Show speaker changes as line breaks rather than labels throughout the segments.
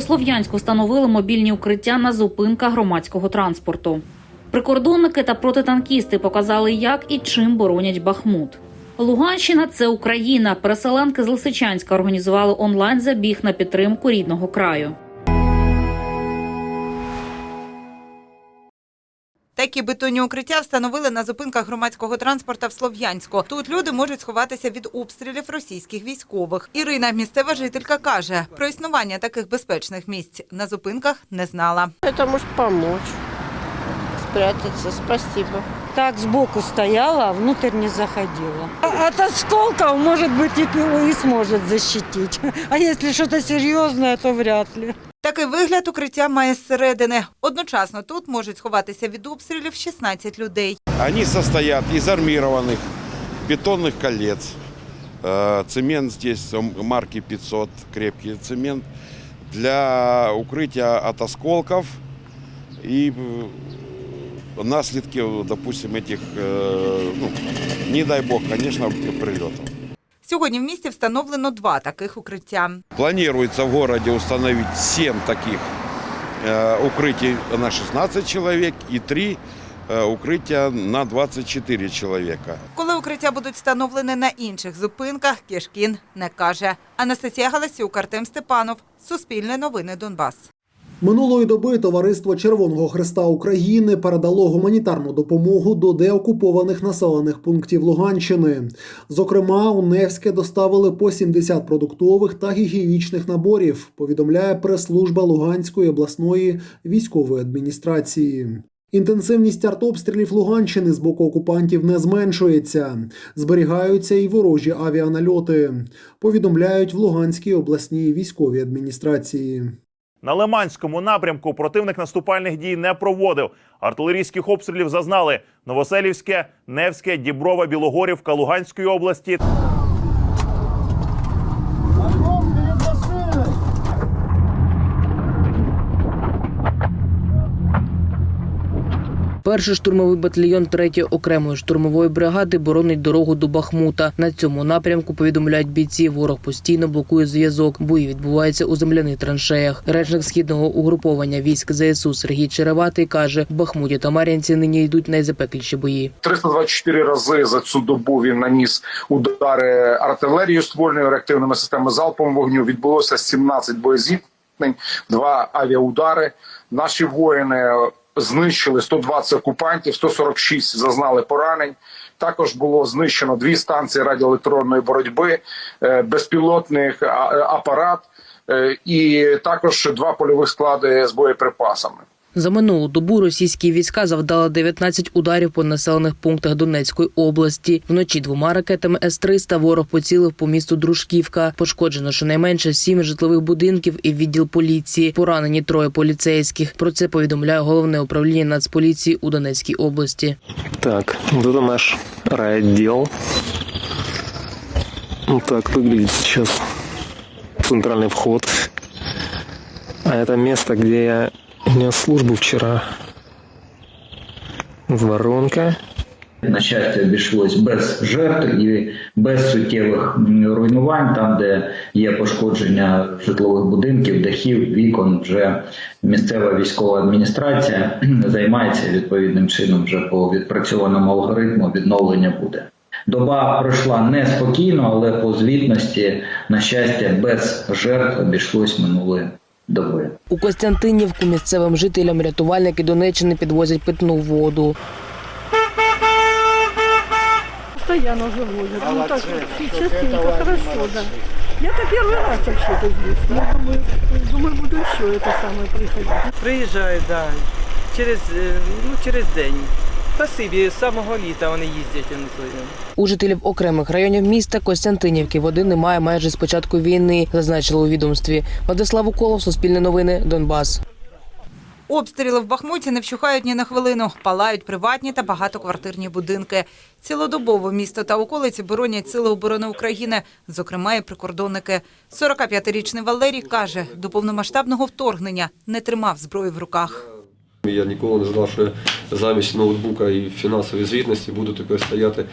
Слов'янську встановили мобільні укриття на зупинках громадського транспорту. Прикордонники та протитанкісти показали, як і чим боронять Бахмут. Луганщина це Україна. Переселенки з Лисичанська організували онлайн забіг на підтримку рідного краю.
Такі бетонні укриття встановили на зупинках громадського транспорту в Слов'янську. Тут люди можуть сховатися від обстрілів російських військових. Ірина, місцева жителька, каже, про існування таких безпечних місць на зупинках не знала.
Это может помочь. Спрятаться. Спасибо.
Так сбоку стояла, а внутрь не заходила. А- От осколков, может быть, и, и сможет защитить. А если что-то серьезное, то вряд ли.
Такий вигляд укриття має зсередини. Одночасно тут можуть сховатися від обстрілів 16 людей.
Они состоят из армированных бетонных колец. Э, Цемент здесь марки 500, крепкий цемент. Для укрытия от осколков и э, наследки, допустим, этих, э, ну, не дай бог, конечно, прилетов.
Сьогодні в місті встановлено два таких укриття.
Планируется в городе установить 7 таких э, укрытий на 16 человек и 3 укрытия на 24 человека.
Коли укриття будуть встановлені на інших зупинках, Кішкін не каже. Анастасія Галасюк, Артем Степанов, Суспільне новини Донбас.
Минулої доби товариство Червоного Христа України передало гуманітарну допомогу до деокупованих населених пунктів Луганщини. Зокрема, у Невське доставили по 70 продуктових та гігієнічних наборів. Повідомляє прес-служба Луганської обласної військової адміністрації. Інтенсивність артобстрілів Луганщини з боку окупантів не зменшується. Зберігаються і ворожі авіанальоти. Повідомляють в Луганській обласній військовій адміністрації.
На Лиманському напрямку противник наступальних дій не проводив. Артилерійських обстрілів зазнали Новоселівське, Невське, Діброва, Білогорівка Луганської області.
Перший штурмовий батальйон 3-ї окремої штурмової бригади боронить дорогу до Бахмута. На цьому напрямку повідомляють бійці. Ворог постійно блокує зв'язок. Бої відбуваються у земляних траншеях. Речник східного угруповання військ ЗСУ Сергій Череватий каже: в Бахмуті та Мар'янці нині йдуть найзапекліші бої.
324 рази за цю добу він наніс удари артилерією ствольною реактивними системами залпового вогню. Відбулося 17 боєзіткнень, два авіаудари. Наші воїни знищили 120 окупантів, 146 зазнали поранень. Також було знищено дві станції радіоелектронної боротьби, безпілотних безпілотний апарат е, і також два польових склади з боєприпасами.
За минулу добу російські війська завдали 19 ударів по населених пунктах Донецької області. Вночі двома ракетами С-300 ворог поцілив по місту Дружківка. Пошкоджено щонайменше сім житлових будинків і відділ поліції. Поранені троє поліцейських. Про це повідомляє головне управління Нацполіції у Донецькій області.
Так, вот это наш райотдел. Вот так выглядит сейчас центральный вход. А это место, где я нес службу вчера. Воронка.
На щастя, обійшлось без жертв і без суттєвих руйнувань, там, де є пошкодження житлових будинків, дахів, вікон, вже місцева військова адміністрація займається відповідним чином вже по відпрацьованому алгоритму відновлення буде. Доба пройшла неспокійно, але по звітності, на щастя, без жертв обійшлось минулої доби.
У Костянтинівку місцевим жителям рятувальники Донеччини підвозять питну воду.
Постоянно завозят. Ну так, частенько, хорошо, да. Я-то первый раз вообще-то здесь. Я думаю, думаю, буду еще это самое приходить.
Приїжджають, да. Через, е, ну, через день. Спасибі, з самого літа вони їздять.
У жителів окремих районів міста Костянтинівки води немає майже з початку війни, зазначили у відомстві. Владислав Уколов, Суспільне новини, Донбас.
Обстріли в Бахмуті не вщухають ні на хвилину. Палають приватні та багатоквартирні будинки. Цілодобово місто та околиці боронять Сили оборони України, зокрема і прикордонники. 45-річний Валерій каже, до повномасштабного вторгнення не тримав зброю в руках.
Я ніколи не знав, що замість ноутбука і фінансової звітності буду тепер стояти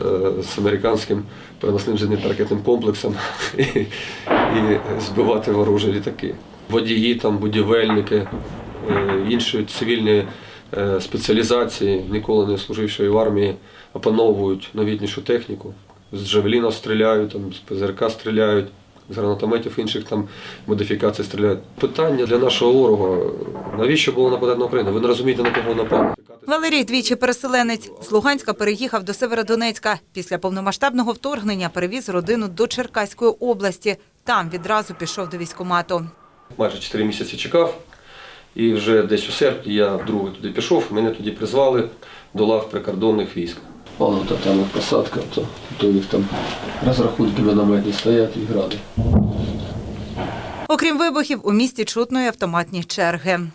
е, з американським переносним зенітно-ракетним комплексом і, і збивати ворожі літаки. Водії, там, будівельники, е, інші цивільні е, спеціалізації, ніколи не служивши в армії, опановують новітнішу техніку. З джавеліна стріляють, там, з ПЗРК стріляють, з гранатометів інших там модифікацій стріляють. Питання для нашого ворога, навіщо було нападати на Україну? Ви не розумієте, на кого напали.
Валерій двічі переселенець з Луганська переїхав до Северодонецька. Після повномасштабного вторгнення перевіз родину до Черкаської області. Там відразу пішов до військкомату.
майже 4 місяці чекав. І вже десь у серпні я вдруге туди пішов, мене тоді призвали до лав прикордонних військ. Воно то там посадка, то, то у них там розрахунки мінометні стоять і гради.
Окрім вибухів, у місті чутно й автоматні черги. –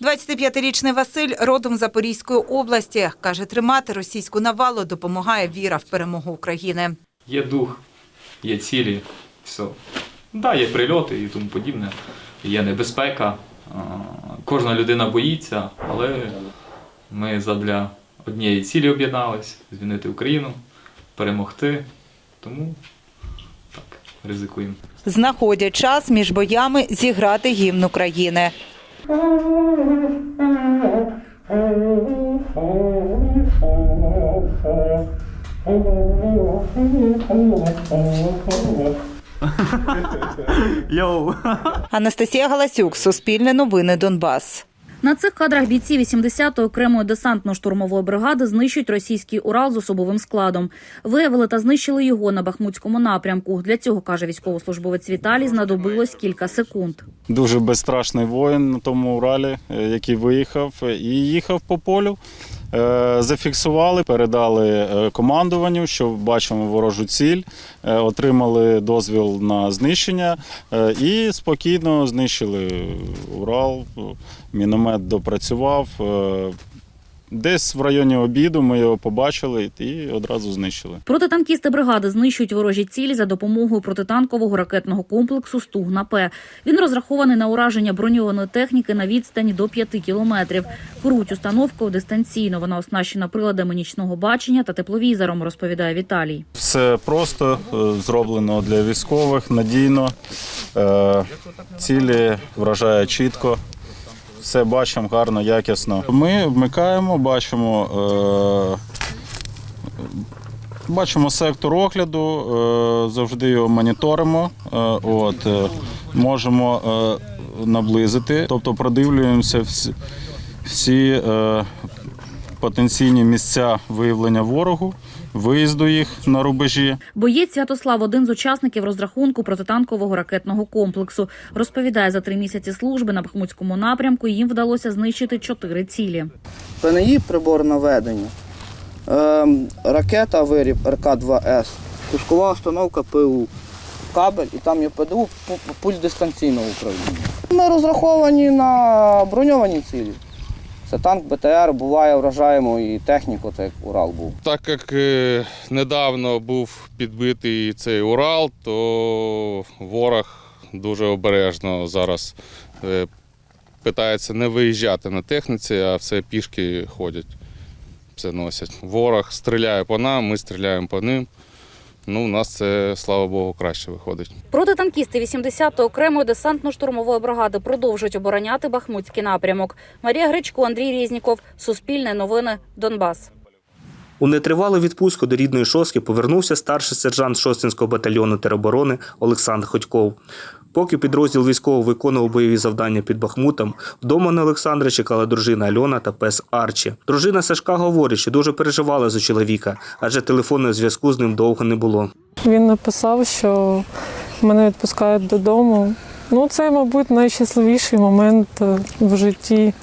25-річний Василь родом з Запорізької області. Каже, тримати російську навалу допомагає віра в перемогу України.
Є дух, є цілі, все. Да, є прильоти і тому подібне, є небезпека. Кожна людина боїться, але ми задля однієї цілі об'єднались звільнити Україну, перемогти. Тому так, ризикуємо.
Знаходять час між боями зіграти гімн України.
Йоу!
Анастасія Галасюк, Суспільне новини Донбас.
На цих кадрах бійці 80-ї окремої десантно-штурмової бригади знищують російський Урал з особовим складом. Виявили та знищили його на Бахмутському напрямку. Для цього каже військовослужбовець Віталій, знадобилось кілька секунд.
Дуже безстрашний воїн на тому Уралі, е, який виїхав е, і їхав по полю. Е, Зафіксували, передали е, командуванню, що бачимо ворожу ціль, е, отримали дозвіл на знищення і спокійно знищили Урал. Міномет допрацював. Десь в районі обіду ми його побачили і одразу знищили.
Протитанкісти бригади знищують ворожі цілі за допомогою протитанкового ракетного комплексу Стугна-П. Він розрахований на ураження броньованої техніки на відстані до 5 кілометрів. Керують установкою дистанційно. Вона оснащена приладами нічного бачення та тепловізором, розповідає Віталій.
Все просто е, зроблено для військових, надійно. Е, Цілі вражає чітко. Все бачимо гарно, якісно. Ми вмикаємо, бачимо. е, Бачимо сектор огляду, е, завжди його моніторимо. Е, От, е, можемо наблизити, тобто продивлюємося всі, всі потенційні місця виявлення ворогу, виїзду їх на рубежі.
Боєць Святослав один з учасників розрахунку протитанкового ракетного комплексу. Розповідає, за три місяці служби на Бахмутському напрямку їм вдалося знищити чотири цілі.
ПНІ прибор наведення, ем, ракета виріб РК-2С, пускова установка ПУ, кабель і там є ПДУ, пу- пульт дистанційного управління. Ми розраховані на броньовані цілі. Це танк БТР, буває, вражаємо і техніку, так як Урал був.
Так як е, недавно був підбитий цей Урал, то ворог дуже обережно зараз е, питається не виїжджати на техніці, а все пішки ходять, все носять. Ворог стріляє по нам, ми стріляємо по ним. Ну, у нас це, слава Богу, краще виходить.
Протитанкісти 80-ї окремої десантно-штурмової бригади продовжують обороняти Бахмутський напрямок. Марія Гречко, Андрій Різніков, Суспільне новини, Донбас.
У нетривалу відпустку до рідної шоски повернувся старший сержант Шостинського батальйону тероборони Олександр Ходьков. Поки підрозділ військово виконував бойові завдання під Бахмутом, вдома на Олександра чекала дружина Альона та пес Арчі. Дружина Сашка говорить, що дуже переживала за чоловіка, адже телефонного зв'язку з ним довго не було.
Він написав, що мене відпускають додому. Ну, це, мабуть, найщасливіший момент е, в житті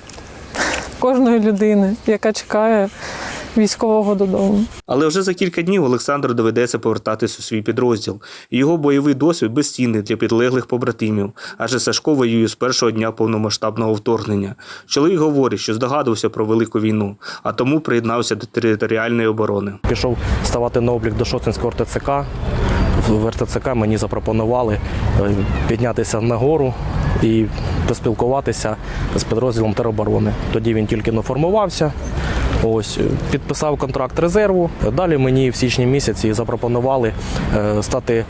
кожної людини, яка чекає військового додому.
Але вже за кілька днів Олександру доведеться повертатись у свій підрозділ. Його бойовий досвід безцінний для підлеглих побратимів, адже Сашко воює з першого дня повномасштабного вторгнення. Чоловік говорить, що здогадувався про велику війну, а тому приєднався до територіальної оборони.
Пішов ставати на облік до Шостинського РТЦК. В РТЦК мені запропонували е, піднятися нагору і поспілкуватися з підрозділом тероборони. Тоді він тільки не формувався. Ось підписав контракт резерву. Далі мені в січні місяці запропонували е, стати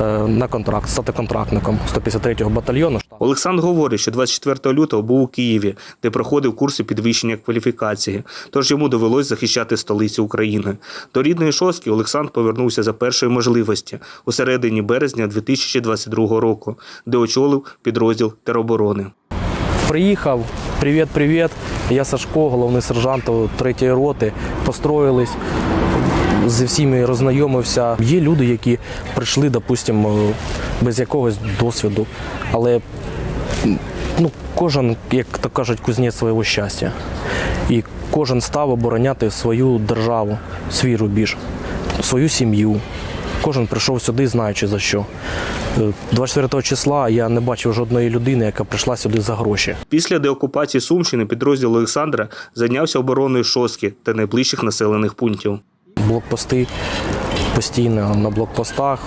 е, на контракт, стати контрактником 153-го батальйону.
Олександр говорить, що 24 лютого був у Києві, де проходив курси підвищення кваліфікації. Тож йому довелось захищати столицю України. До рідної шостки Олександр повернувся за першої можливості у середині березня 2022 року, де очолив підрозділ тероборони.
Приїхав, привіт, привіт. Я Сашко, головний сержант 3-ї роти. Построїлись. Зі всіми роззнайомився. Є люди, які прийшли, допустимо, без якогось досвіду. Але ну, кожен, як то кажуть, кузнець свого щастя. І кожен став обороняти свою державу, свій рубіж, свою сім'ю. Кожен прийшов сюди, знаючи за що. Е, 24 числа я не бачив жодної людини, яка прийшла сюди за гроші.
Після деокупації Сумщини підрозділ Олександра зайнявся обороною шостки та найближчих населених пунктів.
Блокпости постійно на блокпостах,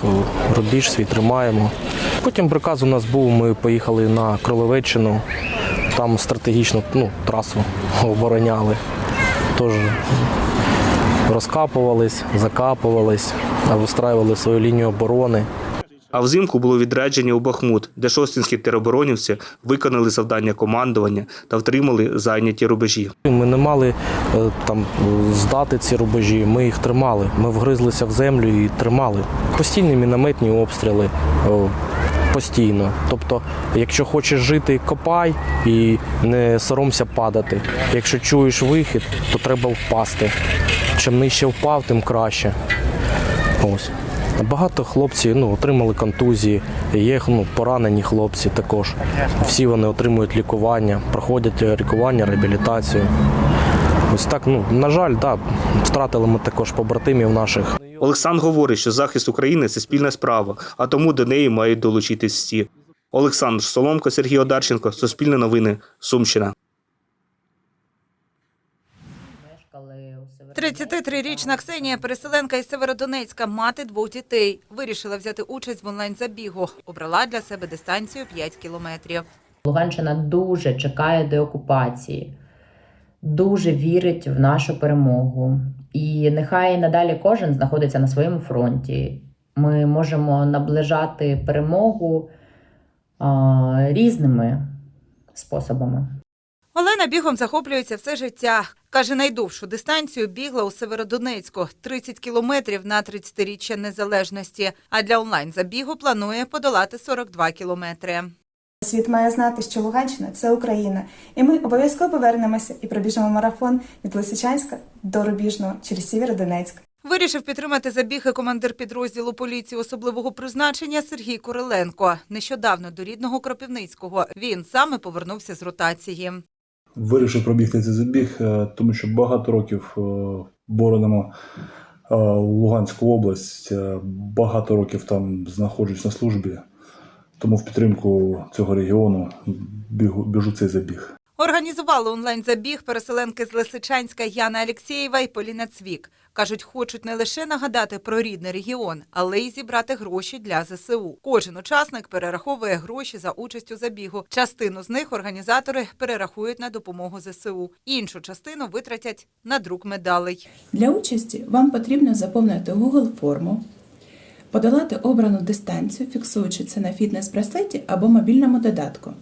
рубіж свій тримаємо. Потім приказ у нас був, ми поїхали на Кролевеччину, там стратегічну ну, трасу обороняли. Тож розкапувались, закапувались, вистраювали свою лінію оборони.
А взимку було відрядження у Бахмут, де шостинські тероборонівці виконали завдання командування та втримали зайняті рубежі.
Ми не мали е, там здати ці рубежі, ми їх тримали. Ми вгризлися в землю і тримали. Постійні мінометні обстріли. Постійно. Тобто, якщо хочеш жити, копай і не соромся падати. Якщо чуєш вихід, то треба впасти. Чим нижче впав, тим краще. Ось. Багато хлопців ну, отримали контузії, є ну, поранені хлопці також. Всі вони отримують лікування, проходять лікування, реабілітацію. Ось так, ну, на жаль, да, втратили ми також побратимів наших.
Олександр говорить, що захист України це спільна справа, а тому до неї мають долучитись всі. Олександр Соломко, Сергій Одарченко, Суспільне новини, Сумщина.
33-річна Ксенія, переселенка із Северодонецька, мати двох дітей. Вирішила взяти участь в онлайн-забігу. Обрала для себе дистанцію 5 кілометрів.
Луганщина дуже чекає деокупації, дуже вірить в нашу перемогу. І нехай надалі кожен знаходиться на своєму фронті. Ми можемо наближати перемогу а, різними способами.
Олена бігом захоплюється все життя. Каже, найдовшу дистанцію бігла у Северодонецьку – 30 кілометрів на 30-річчя незалежності. А для онлайн-забігу планує подолати 42 кілометри.
Світ має знати, що Луганщина це Україна, і ми обов'язково повернемося і пробіжимо марафон від Лисичанська до Рубіжного через Сєвєродонецьк.
Вирішив підтримати забіги командир підрозділу поліції особливого призначення Сергій Куриленко. Нещодавно до рідного Кропивницького він саме повернувся з ротації.
Вирішив пробігти цей забіг, е, тому що багато років е, боронимо е, Луганську область, багато років там знаходжусь на службі, тому в підтримку цього регіону біжу цей забіг.
Організували онлайн-забіг переселенки з Лисичанська Яна Алєксєєва і Поліна Цвік. Кажуть, хочуть не лише нагадати про рідний регіон, але й зібрати гроші для ЗСУ. Кожен учасник перераховує гроші за участь у забігу. Частину з них організатори перерахують на допомогу ЗСУ. Іншу частину витратять на друк медалей.
Для участі вам потрібно заповнити Google форму, подолати обрану дистанцію, фіксуючи це на фітнес-браслеті або мобільному додатку,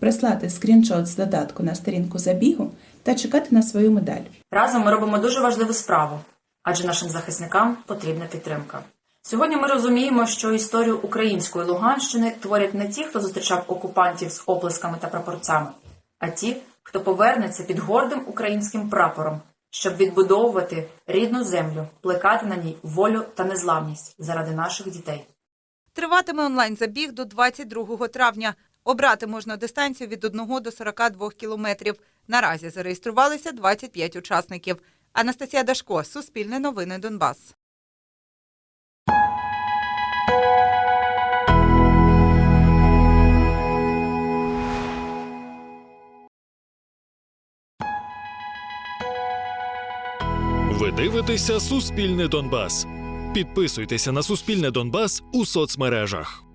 прислати скріншот з додатку на сторінку забігу та чекати на свою медаль.
Разом ми робимо дуже важливу справу, адже нашим захисникам потрібна підтримка. Сьогодні ми розуміємо, що історію української Луганщини творять не ті, хто зустрічав окупантів з оплесками та прапорцями, а ті, хто повернеться під гордим українським прапором, щоб відбудовувати рідну землю, плекати на ній волю та незламність заради наших дітей.
Триватиме онлайн-забіг до 22 травня. Обрати можна дистанцію від 1 до 42 кілометрів. Наразі зареєструвалися 25 учасників. Анастасія Дашко, Суспільне новини Донбас.
Ви дивитеся Суспільне Донбас. Підписуйтеся на Суспільне Донбас у соцмережах.